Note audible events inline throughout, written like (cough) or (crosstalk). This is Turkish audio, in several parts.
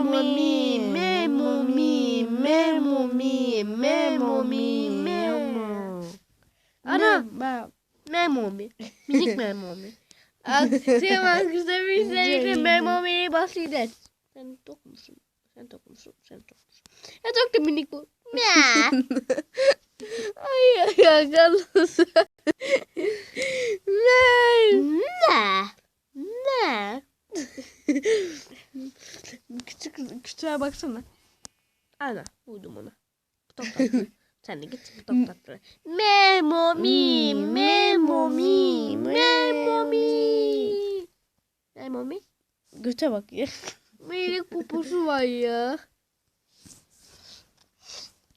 Memomi, memomi, memomi, memomi, memo. Ana, memomi. Minik memomi. Sevmez güzel bir sevgili memomi basiret. Sen tok musun? Sen tok musun? Sen tok musun? Ya tok da minik bu. (laughs) Ay ay yalnız. (laughs) Ne? Ne? Ne? (laughs) Küçüğe baksana. Ana uydum ona. Top (laughs) tatlı. Sen de git bu top tatlı. Memomi, memomi, memomi. Memomi. Göte bak ya. Minik poposu var ya.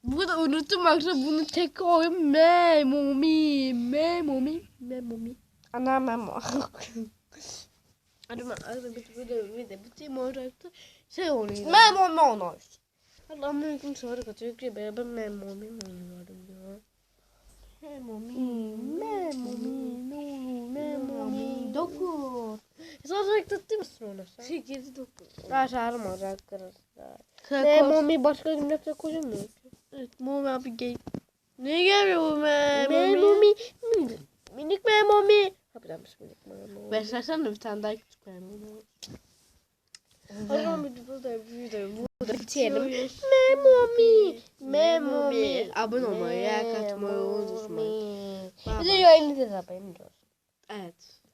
Bunu unuttum akşam bunu tek koyayım. Memomi, memomi, memomi. Ana memo. (laughs) Hadi ben bir bir de bir de bir şey olacaktı. Şey oluyor. Memomi oynuyor. Allah'ım mümkün sonra katıyor ki beraber memomi oynuyorum ya. Memomi, memomi, memomi, dokuz. Sonra tuttu musun onu sen? Sekiz, dokuz. Aşağıma arkadaşlar. Memomi başka günlerde koyamıyor ki. Evet, Memomi abi gel. Ne gelmiyor bu Memomi? Memomi, minik Minik Memomi. Beslersen de bir tane daha küçük. O zaman bir burada de burada bitirelim. Memomi, Memomi. Abone olmayı, like atmayı unutmayın. Bir de yayını da yapayım diyoruz.